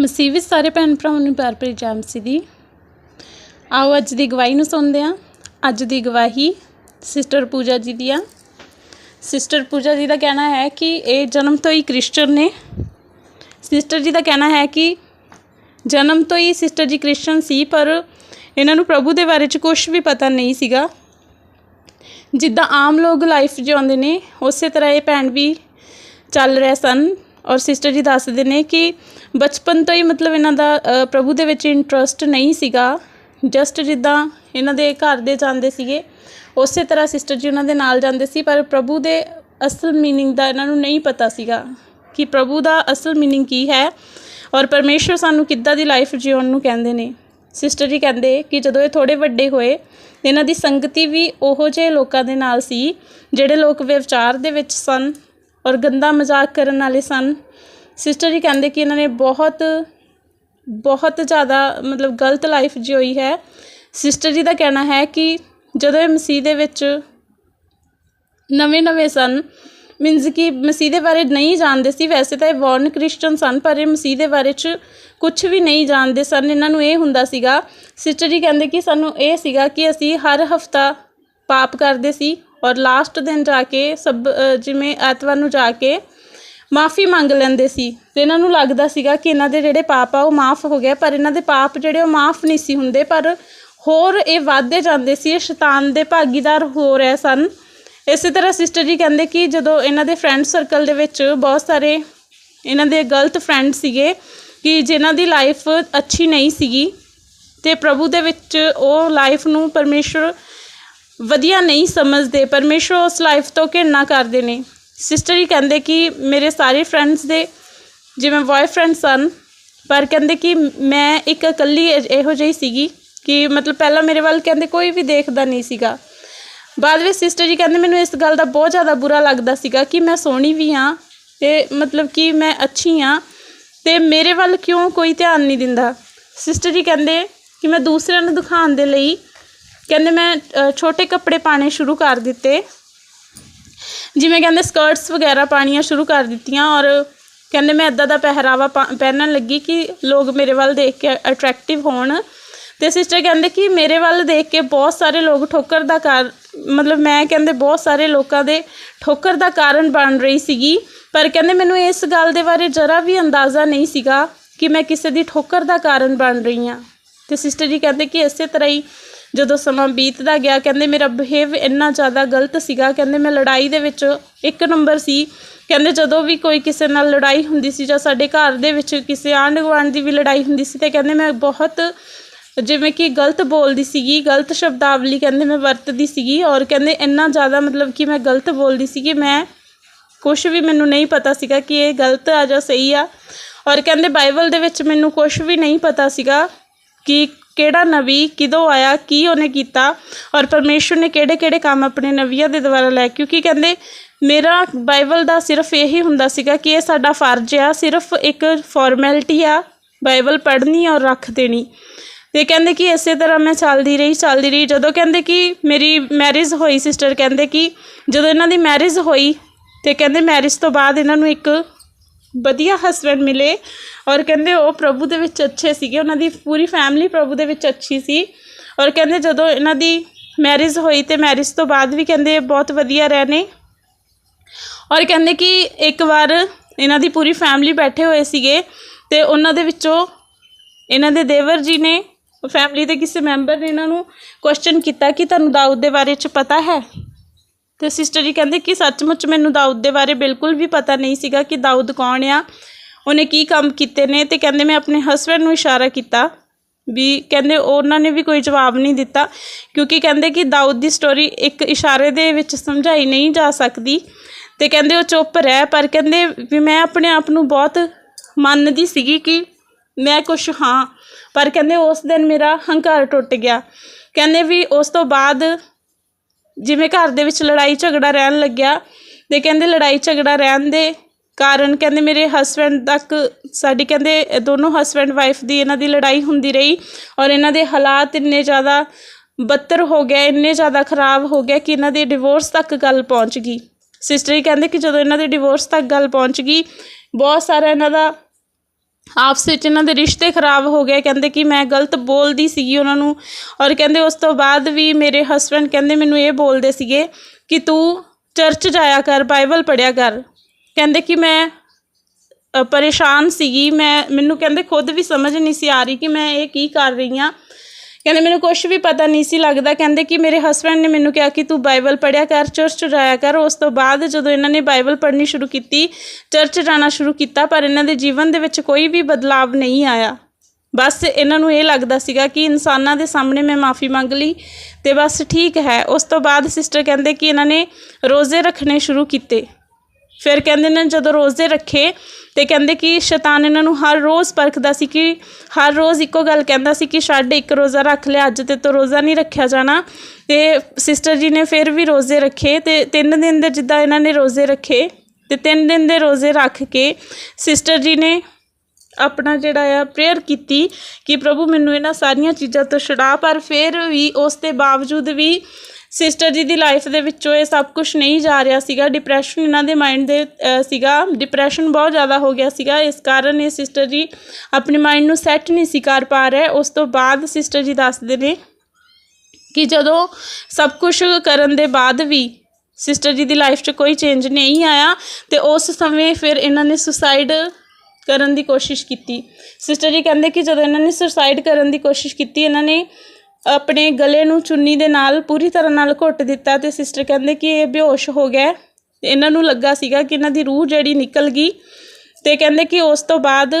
ਮਸੀਹ ਵਿੱਚ ਸਾਰੇ ਭੈਣ ਭਰਾਵਾਂ ਨੂੰ ਪਿਆਰ ਭਰੀ ਜੈ ਮਸੀਹ ਦੀ। ਆਓ ਅੱਜ ਦੀ ਗਵਾਹੀ ਨੂੰ ਸੁਣਦੇ ਹਾਂ। ਅੱਜ ਦੀ ਗਵਾਹੀ ਸਿਸਟਰ ਪੂਜਾ ਜੀ ਦੀ ਆ। ਸਿਸਟਰ ਪੂਜਾ ਜੀ ਦਾ ਕਹਿਣਾ ਹੈ ਕਿ ਇਹ ਜਨਮ ਤੋਂ ਹੀ ਕ੍ਰਿਸਚਨ ਨੇ। ਸਿਸਟਰ ਜੀ ਦਾ ਕਹਿਣਾ ਹੈ ਕਿ ਜਨਮ ਤੋਂ ਹੀ ਸਿਸਟਰ ਜੀ ਕ੍ਰਿਸਚਨ ਸੀ, ਪਰ ਇਹਨਾਂ ਨੂੰ ਪ੍ਰਭੂ ਦੇ ਬਾਰੇ ਚ ਕੁਝ ਵੀ ਪਤਾ ਨਹੀਂ ਸੀਗਾ। ਜਿੱਦਾਂ ਆਮ ਲੋਕ ਲਾਈਫ ਜਿਉਂਦੇ ਨੇ, ਉਸੇ ਤਰ੍ਹਾਂ ਇਹ ਭੈਣ ਵੀ ਚੱਲ ਰਹੇ ਸਨ। ਔਰ ਸਿਸਟਰ ਜੀ ਦੱਸਦੇ ਨੇ ਕਿ ਬਚਪਨ ਤੋਂ ਹੀ ਮਤਲਬ ਇਹਨਾਂ ਦਾ ਪ੍ਰਭੂ ਦੇ ਵਿੱਚ ਇੰਟਰਸਟ ਨਹੀਂ ਸੀਗਾ। ਜਸਟ ਜਿੱਦਾਂ ਇਹਨਾਂ ਦੇ ਘਰ ਦੇ ਜਾਂਦੇ ਸੀਗੇ, ਉਸੇ ਤਰ੍ਹਾਂ ਸਿਸਟਰ ਜੀ ਉਹਨਾਂ ਦੇ ਨਾਲ ਜਾਂਦੇ ਸੀ, ਪਰ ਪ੍ਰਭੂ ਦੇ ਅਸਲ ਮੀਨਿੰਗ ਦਾ ਇਹਨਾਂ ਨੂੰ ਨਹੀਂ ਪਤਾ ਸੀਗਾ ਕਿ ਪ੍ਰਭੂ ਦਾ ਅਸਲ ਮੀਨਿੰਗ ਕੀ ਹੈ ਔਰ ਪਰਮੇਸ਼ਰ ਸਾਨੂੰ ਕਿੱਦਾਂ ਦੀ ਲਾਈਫ ਜਿਉਣ ਨੂੰ ਕਹਿੰਦੇ ਨੇ। ਸਿਸਟਰ ਜੀ ਕਹਿੰਦੇ ਕਿ ਜਦੋਂ ਇਹ ਥੋੜੇ ਵੱਡੇ ਹੋਏ, ਇਹਨਾਂ ਦੀ ਸੰਗਤੀ ਵੀ ਉਹੋ ਜਿਹੇ ਲੋਕਾਂ ਦੇ ਨਾਲ ਸੀ, ਜਿਹੜੇ ਲੋਕ ਵਿਚਾਰ ਦੇ ਵਿੱਚ ਸਨ ਔਰ ਗੰਦਾ ਮਜ਼ਾਕ ਕਰਨ ਵਾਲੇ ਸਨ। ਸਿਸਟਰ ਜੀ ਕਹਿੰਦੇ ਕਿ ਇਹਨਾਂ ਨੇ ਬਹੁਤ ਬਹੁਤ ਜ਼ਿਆਦਾ ਮਤਲਬ ਗਲਤ ਲਾਈਫ ਜਿਉਈ ਹੈ। ਸਿਸਟਰ ਜੀ ਦਾ ਕਹਿਣਾ ਹੈ ਕਿ ਜਦੋਂ ਇਹ ਮਸੀਹ ਦੇ ਵਿੱਚ ਨਵੇਂ ਨਵੇਂ ਸਨ ਮੀਨਸ ਕਿ ਮਸੀਹ ਦੇ ਬਾਰੇ ਨਹੀਂ ਜਾਣਦੇ ਸੀ, ਵੈਸੇ ਤਾਂ ਇਹ ਬੌਰਨ ਕ੍ਰਿਸਚਨ ਸਨ, ਪਰ ਇਹ ਮਸੀਹ ਦੇ ਬਾਰੇ ਚ ਕੁਝ ਵੀ ਨਹੀਂ ਜਾਣਦੇ ਸਨ। ਇਹਨਾਂ ਨੂੰ ਇਹ ਹੁੰਦਾ ਸੀਗਾ ਸਿਸਟਰ ਜੀ ਕਹਿੰਦੇ ਕਿ ਸਾਨੂੰ ਇਹ ਸੀਗਾ ਕਿ ਅਸੀਂ ਹਰ ਹਫਤਾ ਪਾਪ ਕਰਦੇ ਸੀ ਔਰ ਲਾਸਟ ਦਿਨ ਜਾ ਕੇ ਸਭ ਜਿਵੇਂ ਐਤਵਾਰ ਨੂੰ ਜਾ ਕੇ ਮਾਫੀ ਮੰਗ ਲੈਂਦੇ ਸੀ। ਤੇ ਇਹਨਾਂ ਨੂੰ ਲੱਗਦਾ ਸੀਗਾ ਕਿ ਇਹਨਾਂ ਦੇ ਜਿਹੜੇ ਪਾਪ ਆ ਉਹ ਮਾਫ ਹੋ ਗਏ, ਪਰ ਇਹਨਾਂ ਦੇ ਪਾਪ ਜਿਹੜੇ ਉਹ ਮਾਫ ਨਹੀਂ ਸੀ ਹੁੰਦੇ, ਪਰ ਹੋਰ ਇਹ ਵੱਧਦੇ ਜਾਂਦੇ ਸੀ, ਇਹ ਸ਼ੈਤਾਨ ਦੇ ਭਾਗੀਦਾਰ ਹੋ ਰਹੇ ਸਨ। ਇਸੇ ਤਰ੍ਹਾਂ ਸਿਸਟਰ ਜੀ ਕਹਿੰਦੇ ਕਿ ਜਦੋਂ ਇਹਨਾਂ ਦੇ ਫਰੈਂਡ ਸਰਕਲ ਦੇ ਵਿੱਚ ਬਹੁਤ ਸਾਰੇ ਇਹਨਾਂ ਦੇ ਗਲਤ ਫਰੈਂਡ ਸੀਗੇ, ਕਿ ਜਿਨ੍ਹਾਂ ਦੀ ਲਾਈਫ ਅੱਛੀ ਨਹੀਂ ਸੀਗੀ, ਤੇ ਪ੍ਰਭੂ ਦੇ ਵਿੱਚ ਉਹ ਲਾਈਫ ਨੂੰ ਪਰਮੇਸ਼ਰ ਵਧੀਆ ਨਹੀਂ ਸਮਝਦੇ ਪਰਮੇਸ਼ਰ ਉਸ ਲਾਈਫ ਤੋਂ ਘਿਰਣਾ ਕਰਦੇ ਨੇ। ਸਿਸਟਰ ਹੀ ਕਹਿੰਦੇ ਕਿ ਮੇਰੇ ਸਾਰੇ ਫਰੈਂਡਸ ਦੇ, ਜਿਵੇਂ ਬॉयਫ੍ਰੈਂਡ ਸਨ, ਪਰ ਕਹਿੰਦੇ ਕਿ ਮੈਂ ਇੱਕ ਇਕੱਲੀ ਇਹੋ ਜਿਹੀ ਸੀਗੀ ਕਿ ਮਤਲਬ ਪਹਿਲਾਂ ਮੇਰੇ ਵੱਲ ਕਹਿੰਦੇ ਕੋਈ ਵੀ ਦੇਖਦਾ ਨਹੀਂ ਸੀਗਾ। ਬਾਅਦ ਵਿੱਚ ਸਿਸਟਰ ਜੀ ਕਹਿੰਦੇ ਮੈਨੂੰ ਇਸ ਗੱਲ ਦਾ ਬਹੁਤ ਜ਼ਿਆਦਾ ਬੁਰਾ ਲੱਗਦਾ ਸੀਗਾ ਕਿ ਮੈਂ ਸੋਹਣੀ ਵੀ ਹਾਂ ਤੇ ਮਤਲਬ ਕਿ ਮੈਂ ਅੱਛੀ ਹਾਂ ਤੇ ਮੇਰੇ ਵੱਲ ਕਿਉਂ ਕੋਈ ਧਿਆਨ ਨਹੀਂ ਦਿੰਦਾ। ਸਿਸਟਰ ਜੀ ਕਹਿੰਦੇ ਕਿ ਮੈਂ ਦੂਸਰਿਆਂ ਨੂੰ ਦਿਖਾਉਣ ਦੇ ਲਈ ਕਹਿੰਦੇ ਮੈਂ ਛੋਟੇ ਕੱਪੜੇ ਪਾਣੇ ਸ਼ੁਰੂ ਕਰ ਦਿੱਤੇ। ਜਿਵੇਂ ਕਹਿੰਦੇ ਸਕਰਟਸ ਵਗੈਰਾ ਪਾਣੀਆਂ ਸ਼ੁਰੂ ਕਰ ਦਿੱਤੀਆਂ ਔਰ ਕਹਿੰਦੇ ਮੈਂ ਇਦਾਂ ਦਾ ਪਹਿਰਾਵਾ ਪਾ- ਪਹਿਨਣ ਲੱਗੀ ਕਿ ਲੋਕ ਮੇਰੇ ਵੱਲ ਦੇਖ ਕੇ ਅਟਰੈਕਟਿਵ ਹੋਣ। ਤੇ ਸਿਸਟਰ ਕਹਿੰਦੇ ਕਿ ਮੇਰੇ ਵੱਲ ਦੇਖ ਕੇ ਬਹੁਤ ਸਾਰੇ ਲੋਕ ਠੋਕਰ ਦਾ ਕਾਰ, ਮਤਲਬ ਮੈਂ ਕਹਿੰਦੇ ਬਹੁਤ ਸਾਰੇ ਲੋਕਾਂ ਦੇ ਠੋਕਰ ਦਾ ਕਾਰਨ ਬਣ ਰਹੀ ਸੀਗੀ। ਪਰ ਕਹਿੰਦੇ ਮੈਨੂੰ ਇਸ ਗੱਲ ਦੇ ਬਾਰੇ ਜਰਾ ਵੀ ਅੰਦਾਜ਼ਾ ਨਹੀਂ ਸੀਗਾ ਕਿ ਮੈਂ ਕਿਸੇ ਦੀ ਠੋਕਰ ਦਾ ਕਾਰਨ ਬਣ ਰਹੀ ਹਾਂ। ਤੇ ਸਿਸਟਰ ਜੀ ਕਹਿੰਦੇ ਕਿ ਇਸੇ ਤਰ੍ਹਾਂ ਹੀ ਜਦੋਂ ਸਮਾਂ ਬੀਤਦਾ ਗਿਆ, ਕਹਿੰਦੇ ਮੇਰਾ ਬਿਹੇਵ ਇੰਨਾ ਜ਼ਿਆਦਾ ਗਲਤ ਸੀਗਾ। ਕਹਿੰਦੇ ਮੈਂ ਲੜਾਈ ਦੇ ਵਿੱਚ ਇੱਕ ਨੰਬਰ ਸੀ। ਕਹਿੰਦੇ ਜਦੋਂ ਵੀ ਕੋਈ ਕਿਸੇ ਨਾਲ ਲੜਾਈ ਹੁੰਦੀ ਸੀ ਜਾਂ ਸਾਡੇ ਘਰ ਦੇ ਵਿੱਚ ਕਿਸੇ ਆਂਢ ਗੁਆਂਢ ਦੀ ਵੀ ਲੜਾਈ ਹੁੰਦੀ ਸੀ, ਤੇ ਕਹਿੰਦੇ ਮੈਂ ਬਹੁਤ ਜਿਵੇਂ ਕਿ ਗਲਤ ਬੋਲਦੀ ਸੀਗੀ, ਗਲਤ ਸ਼ਬਦਾਵਲੀ ਕਹਿੰਦੇ ਮੈਂ ਵਰਤਦੀ ਸੀਗੀ ਔਰ ਕਹਿੰਦੇ ਇੰਨਾ ਜ਼ਿਆਦਾ ਮਤਲਬ ਕਿ ਮੈਂ ਗਲਤ ਬੋਲਦੀ ਸੀਗੀ, ਮੈਂ ਕੁਝ ਵੀ ਮੈਨੂੰ ਨਹੀਂ ਪਤਾ ਸੀਗਾ ਕਿ ਇਹ ਗਲਤ ਆ ਜਾਂ ਸਹੀ ਆ। ਔਰ ਕਹਿੰਦੇ ਬਾਈਬਲ ਦੇ ਵਿੱਚ ਮੈਨੂੰ ਕੁਝ ਵੀ ਨਹੀਂ ਪਤਾ ਸੀਗਾ ਕਿ ਕਿਹੜਾ ਨਬੀ ਕਿਦੋਂ ਆਇਆ, ਕੀ ਉਹਨੇ ਕੀਤਾ ਔਰ ਪਰਮੇਸ਼ਰ ਨੇ ਕਿਹੜੇ ਕਿਹੜੇ ਕੰਮ ਆਪਣੇ ਨਵੀਆਂ ਦੇ ਦੁਆਰਾ ਲੈ ਕਿਉਂਕਿ ਕਹਿੰਦੇ ਮੇਰਾ ਬਾਈਬਲ ਦਾ ਸਿਰਫ ਇਹੀ ਹੁੰਦਾ ਸੀਗਾ ਕਿ ਇਹ ਸਾਡਾ ਫਰਜ਼ ਆ, ਸਿਰਫ ਇੱਕ ਫਾਰਮੈਲਿਟੀ ਆ, ਬਾਈਬਲ ਪੜ੍ਹਨੀ ਔਰ ਰੱਖ ਦੇਣੀ। ਤੇ ਕਹਿੰਦੇ ਕਿ ਇਸੇ ਤਰ੍ਹਾਂ ਮੈਂ ਚੱਲਦੀ ਰਹੀ ਚੱਲਦੀ ਰਹੀ, ਜਦੋਂ ਕਹਿੰਦੇ ਕਿ ਮੇਰੀ ਮੈਰਿਜ ਹੋਈ ਸਿਸਟਰ ਕਹਿੰਦੇ ਕਿ ਜਦੋਂ ਇਹਨਾਂ ਦੀ ਮੈਰਿਜ ਹੋਈ ਤੇ ਕਹਿੰਦੇ ਮੈਰਿਜ ਤੋਂ ਬਾਅਦ ਇਹਨਾਂ ਨੂੰ ਇੱਕ ਵਧੀਆ ਹਸਬੈਂਡ ਮਿਲੇ ਔਰ ਕਹਿੰਦੇ ਉਹ ਪ੍ਰਭੂ ਦੇ ਵਿੱਚ ਅੱਛੇ ਸੀਗੇ, ਉਹਨਾਂ ਦੀ ਪੂਰੀ ਫੈਮਿਲੀ ਪ੍ਰਭੂ ਦੇ ਵਿੱਚ ਅੱਛੀ ਸੀ ਔਰ ਕਹਿੰਦੇ ਜਦੋਂ ਇਹਨਾਂ ਦੀ ਮੈਰਿਜ ਹੋਈ ਤੇ ਮੈਰਿਜ ਤੋਂ ਬਾਅਦ ਵੀ ਕਹਿੰਦੇ ਬਹੁਤ ਵਧੀਆ ਰਹੇ ਨੇ ਔਰ ਕਹਿੰਦੇ ਕਿ ਇੱਕ ਵਾਰ ਇਹਨਾਂ ਦੀ ਪੂਰੀ ਫੈਮਿਲੀ ਬੈਠੇ ਹੋਏ ਸੀਗੇ ਤੇ ਉਹਨਾਂ ਦੇ ਵਿੱਚੋਂ ਇਹਨਾਂ ਦੇ ਦੇਵਰ ਜੀ ਨੇ ਫੈਮਿਲੀ ਦੇ ਕਿਸੇ ਮੈਂਬਰ ਨੇ ਇਹਨਾਂ ਨੂੰ ਕੁਐਸਚਨ ਕੀਤਾ ਕਿ ਤੁਹਾਨੂੰ ਦਾਊਦ ਦੇ ਬਾਰੇ ਚ ਪਤਾ ਹੈ? ਤੇ ਸਿਸਟਰ ਜੀ ਕਹਿੰਦੇ ਕਿ ਸੱਚਮੁੱਚ ਮੈਨੂੰ ਦਾਊਦ ਦੇ ਬਾਰੇ ਬਿਲਕੁਲ ਵੀ ਪਤਾ ਨਹੀਂ ਸੀਗਾ ਕਿ ਦਾਊਦ ਕੌਣ ਆ। ਉਹਨੇ ਕੀ ਕੰਮ ਕੀਤੇ ਨੇ ਤੇ ਕਹਿੰਦੇ ਮੈਂ ਆਪਣੇ ਹਸਬੰਡ ਨੂੰ ਇਸ਼ਾਰਾ ਕੀਤਾ ਵੀ ਕਹਿੰਦੇ ਉਹਨਾਂ ਨੇ ਵੀ ਕੋਈ ਜਵਾਬ ਨਹੀਂ ਦਿੱਤਾ ਕਿਉਂਕਿ ਕਹਿੰਦੇ ਕਿ ਦਾਊਦ ਦੀ ਸਟੋਰੀ ਇੱਕ ਇਸ਼ਾਰੇ ਦੇ ਵਿੱਚ ਸਮਝਾਈ ਨਹੀਂ ਜਾ ਸਕਦੀ ਤੇ ਕਹਿੰਦੇ ਉਹ ਚੁੱਪ ਰਹਿ ਪਰ ਕਹਿੰਦੇ ਵੀ ਮੈਂ ਆਪਣੇ ਆਪ ਨੂੰ ਬਹੁਤ ਮੰਨਦੀ ਸੀਗੀ ਕਿ ਮੈਂ ਕੁਛ ਹਾਂ। ਪਰ ਕਹਿੰਦੇ ਉਸ ਦਿਨ ਮੇਰਾ ਹੰਕਾਰ ਟੁੱਟ ਗਿਆ। ਕਹਿੰਦੇ ਵੀ ਉਸ ਤੋਂ ਬਾਅਦ ਜਿਵੇਂ ਘਰ ਦੇ ਵਿੱਚ ਲੜਾਈ ਝਗੜਾ ਰਹਿਣ ਲੱਗਿਆ ਤੇ ਕਹਿੰਦੇ ਲੜਾਈ ਝਗੜਾ ਰਹਿਣ ਦੇ ਕਾਰਨ ਕਹਿੰਦੇ ਮੇਰੇ ਹਸਬੰਡ ਤੱਕ ਸਾਡੀ ਕਹਿੰਦੇ ਦੋਨੋਂ ਹਸਬੰਡ ਵਾਈਫ ਦੀ ਇਹਨਾਂ ਦੀ ਲੜਾਈ ਹੁੰਦੀ ਰਹੀ ਔਰ ਇਹਨਾਂ ਦੇ ਹਾਲਾਤ ਇੰਨੇ ਜ਼ਿਆਦਾ ਬੱਤਰ ਹੋ ਗਏ, ਇੰਨੇ ਜ਼ਿਆਦਾ ਖਰਾਬ ਹੋ ਗਏ ਕਿ ਇਹਨਾਂ ਦੇ ਡਿਵੋਰਸ ਤੱਕ ਗੱਲ ਪਹੁੰਚ ਗਈ। ਸਿਸਟਰ ਹੀ ਕਹਿੰਦੇ ਕਿ ਜਦੋਂ ਇਹਨਾਂ ਦੇ ਡਿਵੋਰਸ ਤੱਕ ਗੱਲ ਪਹੁੰਚ ਗਈ, ਬਹੁਤ ਸਾਰਾ ਇਹਨਾਂ ਦਾ ਆਪਸ ਵਿੱਚ ਇਹਨਾਂ ਦੇ ਰਿਸ਼ਤੇ ਖਰਾਬ ਹੋ ਗਏ। ਕਹਿੰਦੇ ਕਿ ਮੈਂ ਗਲਤ ਬੋਲਦੀ ਸੀਗੀ ਉਹਨਾਂ ਨੂੰ ਔਰ ਕਹਿੰਦੇ ਉਸ ਤੋਂ ਬਾਅਦ ਵੀ ਮੇਰੇ ਹਸਬੰਡ ਕਹਿੰਦੇ ਮੈਨੂੰ ਇਹ ਬੋਲਦੇ ਸੀਗੇ ਕਿ ਤੂੰ ਚਰਚ ਜਾਇਆ ਕਰ ਬਾਈਬਲ ਪੜ੍ਹਿਆ ਕਰ। ਕਹਿੰਦੇ ਕਿ ਮੈਂ ਅ, ਪਰੇਸ਼ਾਨ ਸੀਗੀ। ਮੈਂ ਮੈਨੂੰ ਕਹਿੰਦੇ ਖੁਦ ਵੀ ਸਮਝ ਨਹੀਂ ਸੀ ਆ ਰਹੀ ਕਿ ਮੈਂ ਇਹ ਕੀ ਕਰ ਰਹੀ ਹਾਂ। ਕਹਿੰਦੇ, ਮੈਨੂੰ ਕੁਝ ਵੀ ਪਤਾ ਨਹੀਂ ਸੀ ਲੱਗਦਾ। ਕਹਿੰਦੇ ਕਿ ਮੇਰੇ ਹਸਬੰਡ ਨੇ ਮੈਨੂੰ ਕਿਹਾ ਕਿ ਤੂੰ ਬਾਈਬਲ ਪੜ੍ਹਿਆ ਕਰ ਚਰਚ ਜਾਇਆ ਕਰ। ਉਸ ਤੋਂ ਬਾਅਦ ਜਦੋਂ ਇਹਨਾਂ ਨੇ ਬਾਈਬਲ ਪੜ੍ਹਨੀ ਸ਼ੁਰੂ ਕੀਤੀ ਚਰਚ ਜਾਣਾ ਸ਼ੁਰੂ ਕੀਤਾ, ਪਰ ਇਹਨਾਂ ਦੇ ਜੀਵਨ ਦੇ ਵਿੱਚ ਕੋਈ ਵੀ ਬਦਲਾਵ ਨਹੀਂ ਆਇਆ। ਬਸ ਇਹਨਾਂ ਨੂੰ ਇਹ ਲੱਗਦਾ ਸੀਗਾ ਕਿ ਇਨਸਾਨਾਂ ਦੇ ਸਾਹਮਣੇ ਮੈਂ ਮਾਫੀ ਮੰਗ ਲਈ ਤੇ ਬਸ ਠੀਕ ਹੈ। ਉਸ ਤੋਂ ਬਾਅਦ ਸਿਸਟਰ ਕਹਿੰਦੇ ਕਿ ਇਹਨਾਂ ਨੇ ਰੋਜ਼ੇ ਰੱਖਣੇ ਸ਼ੁਰੂ ਕੀਤੇ। ਫਿਰ ਕਹਿੰਦੇ ਨੇ ਜਦੋਂ ਰੋਜ਼ੇ ਰੱਖੇ ਤੇ ਕਹਿੰਦੇ ਕਿ ਸ਼ੈਤਾਨ ਇਹਨਾਂ ਨੂੰ ਹਰ ਰੋਜ਼ ਪਰਖਦਾ ਸੀ ਕਿ ਹਰ ਰੋਜ਼ ਇੱਕੋ ਗੱਲ ਕਹਿੰਦਾ ਸੀ ਕਿ ਛੱਡ, ਇੱਕ ਰੋਜ਼ਾ ਰੱਖ ਲਿਆ ਅੱਜ ਤੇ ਤੋਂ ਰੋਜ਼ਾ ਨਹੀਂ ਰੱਖਿਆ ਜਾਣਾ। ਤੇ ਸਿਸਟਰ ਜੀ ਨੇ ਫਿਰ ਵੀ ਰੋਜ਼ੇ ਰੱਖੇ ਤੇ ਤਿੰਨ ਦਿਨ ਦੇ ਜਿੱਦਾਂ ਇਹਨਾਂ ਨੇ ਰੋਜ਼ੇ ਰੱਖੇ ਤੇ ਤਿੰਨ ਦਿਨ ਦੇ ਰੋਜ਼ੇ ਰੱਖ ਕੇ ਸਿਸਟਰ ਜੀ ਨੇ ਆਪਣਾ ਜਿਹੜਾ ਆ ਪ੍ਰੇਅਰ ਕੀਤੀ ਕਿ ਪ੍ਰਭੂ ਮੈਨੂੰ ਇਹਨਾਂ ਸਾਰੀਆਂ ਚੀਜ਼ਾਂ ਤੋਂ ਛੁਡਾ, ਪਰ ਫਿਰ ਵੀ ਉਸ ਦੇ ਬਾਵਜੂਦ ਵੀ ਸਿਸਟਰ ਜੀ ਦੀ ਲਾਈਫ ਦੇ ਵਿੱਚੋਂ ਇਹ ਸਭ ਕੁਝ ਨਹੀਂ ਜਾ ਰਿਹਾ ਸੀਗਾ। ਡਿਪਰੈਸ਼ਨ ਇਹਨਾਂ ਦੇ ਮਾਈਂਡ ਦੇ ਸੀਗਾ। ਡਿਪਰੈਸ਼ਨ ਬਹੁਤ ਜ਼ਿਆਦਾ ਹੋ ਗਿਆ ਸੀਗਾ। ਇਸ ਕਾਰਨ ਇਹ ਸਿਸਟਰ ਜੀ ਆਪਣੇ ਮਾਈਂਡ ਨੂੰ ਸੈੱਟ ਨਹੀਂ ਸੀ ਕਰ ਪਾ ਰਹੇ। ਉਸ ਤੋਂ ਬਾਅਦ ਸਿਸਟਰ ਜੀ ਦੱਸਦੇ ਨੇ ਕਿ ਜਦੋਂ ਸਭ ਕੁਝ ਕਰਨ ਦੇ ਬਾਅਦ ਵੀ ਸਿਸਟਰ ਜੀ ਦੀ ਲਾਈਫ 'ਚ ਕੋਈ ਚੇਂਜ ਨਹੀਂ ਆਇਆ, ਤੇ ਉਸ ਸਮੇਂ ਫਿਰ ਇਹਨਾਂ ਨੇ ਸੁਸਾਈਡ ਕਰਨ ਦੀ ਕੋਸ਼ਿਸ਼ ਕੀਤੀ। ਸਿਸਟਰ ਜੀ ਕਹਿੰਦੇ ਕਿ ਜਦੋਂ ਇਹਨਾਂ ਨੇ ਸੁਸਾਈਡ ਕਰਨ ਦੀ ਕੋਸ਼ਿਸ਼ ਕੀਤੀ, ਇਹਨਾਂ ਨੇ ਆਪਣੇ ਗਲੇ ਨੂੰ ਚੁੰਨੀ ਦੇ ਨਾਲ ਪੂਰੀ ਤਰ੍ਹਾਂ ਨਾਲ ਘੁੱਟ ਦਿੱਤਾ ਤੇ ਸਿਸਟਰ ਕਹਿੰਦੇ ਕਿ ਇਹ ਬੇਹੋਸ਼ ਹੋ ਗਿਆ ਇਹਨਾਂ ਨੂੰ ਲੱਗਾ ਸੀਗਾ ਕਿ ਇਹਨਾਂ ਦੀ ਰੂਹ ਜਿਹੜੀ ਨਿਕਲ ਗਈ ਤੇ ਕਹਿੰਦੇ ਕਿ ਉਸ ਤੋਂ ਬਾਅਦ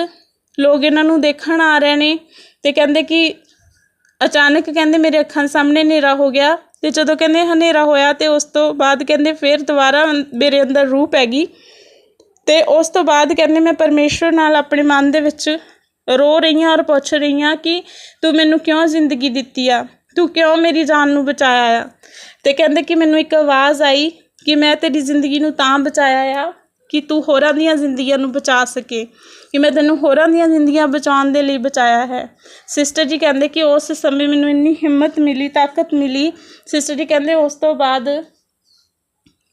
ਲੋਕ ਇਹਨਾਂ ਨੂੰ ਦੇਖਣ ਆ ਰਹੇ ਨੇ ਤੇ ਕਹਿੰਦੇ ਕਿ ਅਚਾਨਕ ਕਹਿੰਦੇ ਮੇਰੇ ਅੱਖਾਂ ਸਾਹਮਣੇ ਹਨੇਰਾ ਹੋ ਗਿਆ ਤੇ ਜਦੋਂ ਕਹਿੰਦੇ ਹਨੇਰਾ ਹੋਇਆ ਤੇ ਉਸ ਤੋਂ ਬਾਅਦ ਕਹਿੰਦੇ ਫਿਰ ਦੁਬਾਰਾ ਮੇਰੇ ਅੰਦਰ ਰੂਹ ਪੈ ਗਈ ਤੇ ਉਸ ਤੋਂ ਬਾਅਦ ਕਹਿੰਦੇ ਮੈਂ ਪਰਮੇਸ਼ਵਰ ਨਾਲ ਆਪਣੇ ਮਨ ਦੇ ਵਿੱਚ ਰੋ ਰਹੀ ਹਾਂ ਔਰ ਪੁੱਛ ਰਹੀ ਹਾਂ ਕਿ ਤੂੰ ਮੈਨੂੰ ਕਿਉਂ ਜ਼ਿੰਦਗੀ ਦਿੱਤੀ ਆ? ਤੂੰ ਕਿਉਂ ਮੇਰੀ ਜਾਨ ਨੂੰ ਬਚਾਇਆ ਆ? ਤੇ ਕਹਿੰਦੇ ਕਿ ਮੈਨੂੰ ਇੱਕ ਆਵਾਜ਼ ਆਈ ਕਿ ਮੈਂ ਤੇਰੀ ਜ਼ਿੰਦਗੀ ਨੂੰ ਤਾਂ ਬਚਾਇਆ ਆ ਕਿ ਤੂੰ ਹੋਰਾਂ ਦੀਆਂ ਜ਼ਿੰਦਗੀਆਂ ਨੂੰ ਬਚਾ ਸਕੇ, ਕਿ ਮੈਂ ਤੈਨੂੰ ਹੋਰਾਂ ਦੀਆਂ ਜ਼ਿੰਦਗੀਆਂ ਬਚਾਉਣ ਦੇ ਲਈ ਬਚਾਇਆ ਹੈ। ਸਿਸਟਰ ਜੀ ਕਹਿੰਦੇ ਕਿ ਉਸ ਸਮੇਂ ਮੈਨੂੰ ਇੰਨੀ ਹਿੰਮਤ ਮਿਲੀ, ਤਾਕਤ ਮਿਲੀ। ਸਿਸਟਰ ਜੀ ਕਹਿੰਦੇ ਉਸ ਤੋਂ ਬਾਅਦ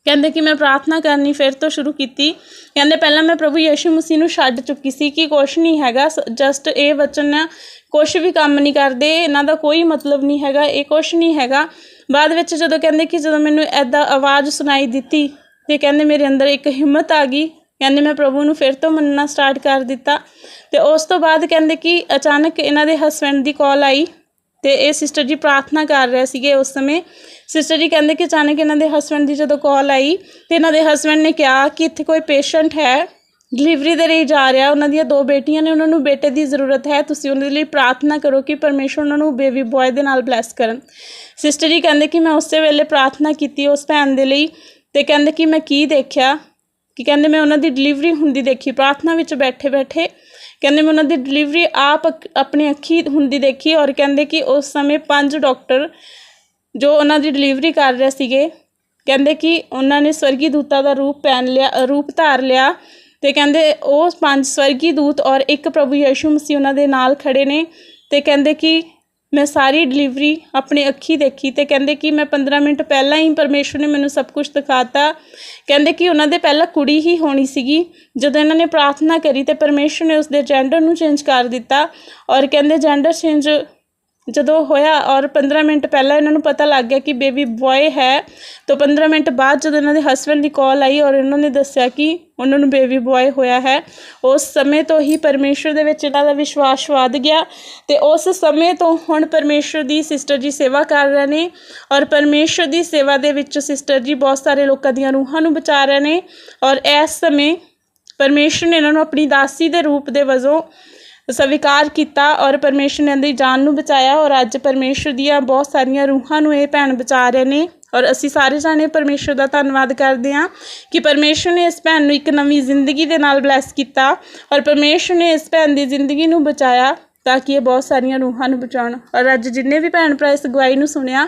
ਕਹਿੰਦੇ ਕਿ ਮੈਂ ਪ੍ਰਾਰਥਨਾ ਕਰਨੀ ਫਿਰ ਤੋਂ ਸ਼ੁਰੂ ਕੀਤੀ। ਕਹਿੰਦੇ ਪਹਿਲਾਂ ਮੈਂ ਪ੍ਰਭੂ ਯੀਸ਼ੂ ਮਸੀਹ ਨੂੰ ਛੱਡ ਚੁੱਕੀ ਸੀ ਕਿ ਕੁਛ ਨਹੀਂ ਹੈਗਾ ਜਸਟ ਇਹ ਵਚਨ ਆ, ਕੁਛ ਵੀ ਕੰਮ ਨਹੀਂ ਕਰਦੇ, ਇਹਨਾਂ ਦਾ ਕੋਈ ਮਤਲਬ ਨਹੀਂ ਹੈਗਾ, ਇਹ ਕੁਛ ਨਹੀਂ ਹੈਗਾ। ਬਾਅਦ ਵਿੱਚ ਜਦੋਂ ਕਹਿੰਦੇ ਕਿ ਜਦੋਂ ਮੈਨੂੰ ਐਦਾਂ ਆਵਾਜ਼ ਸੁਣਾਈ ਦਿੱਤੀ ਤੇ ਕਹਿੰਦੇ ਮੇਰੇ ਅੰਦਰ ਇੱਕ ਹਿੰਮਤ ਆ ਗਈ, ਕਹਿੰਦੇ ਮੈਂ ਪ੍ਰਭੂ ਨੂੰ ਫਿਰ ਤੋਂ ਮੰਨਣਾ ਸਟਾਰਟ ਕਰ ਦਿੱਤਾ। ਤੇ ਉਸ ਤੋਂ ਬਾਅਦ ਕਹਿੰਦੇ ਕਿ ਅਚਾਨਕ ਇਹਨਾਂ ਦੇ ਹਸਬੰਡ ਦੀ ਕਾਲ ਆਈ। ਤੇ ਇਹ ਸਿਸਟਰ ਜੀ ਪ੍ਰਾਰਥਨਾ ਕਰ ਰਹੇ ਸੀਗੇ ਉਸ ਸਮੇਂ। ਸਿਸਟਰ ਜੀ ਕਹਿੰਦੇ ਕਿ ਅਚਾਨਕ ਇਹਨਾਂ ਦੇ ਹਸਬੰਡ ਦੀ ਜਦੋਂ ਕਾਲ ਆਈ ਤੇ ਇਹਨਾਂ ਦੇ ਹਸਬੰਡ ਨੇ ਕਿਹਾ ਕਿ ਇੱਥੇ ਕੋਈ ਪੇਸ਼ੈਂਟ ਹੈ ਡਿਲੀਵਰੀ ਦੇ ਲਈ ਜਾ ਰਿਹਾ, ਉਹਨਾਂ ਦੀਆਂ ਦੋ ਬੇਟੀਆਂ ਨੇ, ਉਹਨਾਂ ਨੂੰ ਬੇਟੇ ਦੀ ਜ਼ਰੂਰਤ ਹੈ, ਤੁਸੀਂ ਉਹਨਾਂ ਦੇ ਲਈ ਪ੍ਰਾਰਥਨਾ ਕਰੋ ਕਿ ਪਰਮੇਸ਼ਰ ਉਹਨਾਂ ਨੂੰ ਬੇਬੀ ਬॉय ਦੇ ਨਾਲ ਬਲੈਸ ਕਰਨ। ਸਿਸਟਰ ਜੀ ਕਹਿੰਦੇ ਕਿ ਮੈਂ ਉਸੇ ਵੇਲੇ ਪ੍ਰਾਰਥਨਾ ਕੀਤੀ ਉਸ ਭੈਣ ਦੇ ਲਈ ਤੇ ਕਹਿੰਦੇ ਕਿ ਮੈਂ ਕੀ ਦੇਖਿਆ? ਕਿ ਕਹਿੰਦੇ ਮੈਂ ਉਹਨਾਂ ਦੀ ਡਿਲੀਵਰੀ ਹੁੰਦੀ ਦੇਖੀ, ਪ੍ਰਾਰਥਨਾ ਵਿੱਚ ਬੈਠੇ ਬੈਠੇ ਕਹਿੰਦੇ ਮੈਂ ਉਹਨਾਂ ਦੀ ਡਿਲੀਵਰੀ ਆਪ ਅਕ- ਆਪਣੀ ਅੱਖੀ ਹੁੰਦੀ ਦੇਖੀ ਔਰ ਕਹਿੰਦੇ ਕਿ ਉਸ ਸਮੇਂ ਪੰਜ ਡਾਕਟਰ ਜੋ ਉਹਨਾਂ ਦੀ ਡਿਲੀਵਰੀ ਕਰ ਰਹੇ ਸੀਗੇ। ਕਹਿੰਦੇ ਕਿ ਉਹਨਾਂ ਨੇ ਸਵਰਗੀ ਦੂਤਾਂ ਦਾ ਰੂਪ ਪਹਿਨ ਲਿਆ ਰੂਪ ਧਾਰ ਲਿਆ ਤੇ ਕਹਿੰਦੇ ਉਹ ਪੰਜ ਸਵਰਗੀ ਦੂਤ ਔਰ ਇੱਕ ਪ੍ਰਭੂ ਯੀਸ਼ੂ ਮਸੀਹ ਉਹਨਾਂ ਦੇ ਨਾਲ ਖੜੇ ਨੇ ਤੇ ਕਹਿੰਦੇ ਕਿ ਮੈਂ ਸਾਰੀ ਡਿਲੀਵਰੀ ਆਪਣੀ ਅੱਖੀ ਦੇਖੀ ਤੇ ਕਹਿੰਦੇ ਕਿ ਮੈਂ 15 ਮਿੰਟ ਪਹਿਲਾਂ ਹੀ ਪਰਮੇਸ਼ਵਰ ਨੇ ਮੈਨੂੰ ਸਭ ਕੁਝ ਦਿਖਾਤਾ। ਕਹਿੰਦੇ ਕਿ ਉਹਨਾਂ ਦੇ ਪਹਿਲਾਂ ਕੁੜੀ ਹੀ ਹੋਣੀ ਸੀਗੀ। ਜਦੋਂ ਇਹਨਾਂ ਨੇ ਪ੍ਰਾਰਥਨਾ ਕਰੀ ਤੇ ਪਰਮੇਸ਼ਵਰ ਨੇ ਉਸਦੇ ਜੈਂਡਰ ਨੂੰ ਚੇਂਜ ਕਰ ਦਿੱਤਾ ਔਰ ਕਹਿੰਦੇ ਜੈਂਡਰ ਚੇਂਜ ਜਦੋਂ ਹੋਇਆ ਔਰ 15 ਮਿੰਟ ਪਹਿਲਾਂ ਇਹਨਾਂ ਨੂੰ ਪਤਾ ਲੱਗ ਗਿਆ ਕਿ ਬੇਬੀ ਬॉय ਹੈ, ਤਾਂ 15 ਮਿੰਟ ਬਾਅਦ ਜਦੋਂ ਇਹਨਾਂ ਦੇ ਹਸਬੰਡ ਦੀ ਕਾਲ ਆਈ ਔਰ ਇਹਨਾਂ ਨੇ ਦੱਸਿਆ ਕਿ ਉਹਨਾਂ ਨੂੰ ਬੇਬੀ ਬॉय ਹੋਇਆ ਹੈ, ਉਸ ਸਮੇਂ ਤੋਂ ਹੀ ਪਰਮੇਸ਼ਰ ਦੇ ਵਿੱਚ ਇਹਨਾਂ ਦਾ ਵਿਸ਼ਵਾਸ ਵਧ ਗਿਆ ਤੇ ਉਸ ਸਮੇਂ ਤੋਂ ਹੁਣ ਪਰਮੇਸ਼ਰ ਦੀ ਸਿਸਟਰ ਜੀ ਸੇਵਾ ਕਰ ਰਹੇ ਨੇ ਔਰ ਪਰਮੇਸ਼ਰ ਦੀ ਸੇਵਾ ਦੇ ਵਿੱਚ ਸਿਸਟਰ ਜੀ ਬਹੁਤ ਸਾਰੇ ਲੋਕਾਂ ਦੀਆਂ ਰੂਹਾਂ ਨੂੰ ਬਚਾ ਰਹੇ ਨੇ ਔਰ ਇਸ ਸਮੇਂ ਪਰਮੇਸ਼ਰ ਨੇ ਇਹਨਾਂ ਨੂੰ ਆਪਣੀ ਦਾਸੀ ਦੇ ਰੂਪ ਦੇ ਵਜੋਂ ਸਵੀਕਾਰ ਕੀਤਾ ਔਰ ਪਰਮੇਸ਼ਰ ਨੇ ਉਹਦੀ ਜਾਨ ਨੂੰ ਬਚਾਇਆ ਔਰ ਅੱਜ ਪਰਮੇਸ਼ਰ ਦੀਆਂ ਬਹੁਤ ਸਾਰੀਆਂ ਰੂਹਾਂ ਨੂੰ ਇਹ ਭੈਣ ਬਚਾ ਰਹੇ ਨੇ ਔਰ ਅਸੀਂ ਸਾਰੇ ਜਾਣੇ ਪਰਮੇਸ਼ਰ ਦਾ ਧੰਨਵਾਦ ਕਰਦੇ ਹਾਂ ਕਿ ਪਰਮੇਸ਼ਰ ਨੇ ਇਸ ਭੈਣ ਨੂੰ ਇੱਕ ਨਵੀਂ ਜ਼ਿੰਦਗੀ ਦੇ ਨਾਲ ਬਲੈਸ ਕੀਤਾ ਔਰ ਪਰਮੇਸ਼ਰ ਨੇ ਇਸ ਭੈਣ ਦੀ ਜ਼ਿੰਦਗੀ ਨੂੰ ਬਚਾਇਆ ਤਾਂ ਕਿ ਇਹ ਬਹੁਤ ਸਾਰੀਆਂ ਰੂਹਾਂ ਨੂੰ ਬਚਾਉਣ ਔਰ ਅੱਜ ਜਿੰਨੇ ਵੀ ਭੈਣ ਭਰਾ ਇਸ ਗਵਾਈ ਨੂੰ ਸੁਣਿਆ,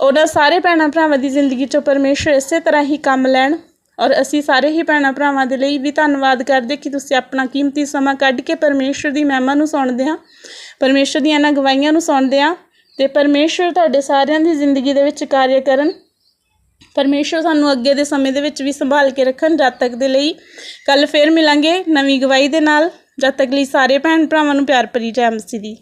ਉਹਨਾਂ ਸਾਰੇ ਭੈਣਾਂ ਭਰਾਵਾਂ ਦੀ ਜ਼ਿੰਦਗੀ 'ਚੋਂ ਪਰਮੇਸ਼ਰ ਇਸੇ ਤਰ੍ਹਾਂ ਹੀ ਕੰਮ ਲੈਣ ਔਰ ਅਸੀਂ ਸਾਰੇ ਹੀ ਭੈਣਾਂ ਭਰਾਵਾਂ ਦੇ ਲਈ ਵੀ ਧੰਨਵਾਦ ਕਰਦੇ ਕਿ ਤੁਸੀਂ ਆਪਣਾ ਕੀਮਤੀ ਸਮਾਂ ਕੱਢ ਕੇ ਪਰਮੇਸ਼ਰ ਦੀ ਮਹਿਮਾ ਨੂੰ ਸੁਣਦੇ ਆ, ਪਰਮੇਸ਼ਰ ਦੀਆਂ ਇਹਨਾਂ ਗਵਾਹੀਆਂ ਨੂੰ ਸੁਣਦੇ ਆ ਤੇ ਪਰਮੇਸ਼ਰ ਤੁਹਾਡੇ ਸਾਰਿਆਂ ਦੀ ਜ਼ਿੰਦਗੀ ਦੇ ਵਿੱਚ ਕਾਰਜ ਕਰਨ। ਪਰਮੇਸ਼ਰ ਸਾਨੂੰ ਅੱਗੇ ਦੇ ਸਮੇਂ ਦੇ ਵਿੱਚ ਵੀ ਸੰਭਾਲ ਕੇ ਰੱਖਣ ਜਦ ਤੱਕ ਦੇ ਲਈ। ਕੱਲ ਫੇਰ ਮਿਲਾਂਗੇ ਨਵੀਂ ਗਵਾਹੀ ਦੇ ਨਾਲ। ਜਦ ਤੱਕ ਲਈ ਸਾਰੇ ਭੈਣ ਭਰਾਵਾਂ ਨੂੰ ਪਿਆਰ ਭਰੀ ਜੈ ਮਸੀਹ ਦੀ।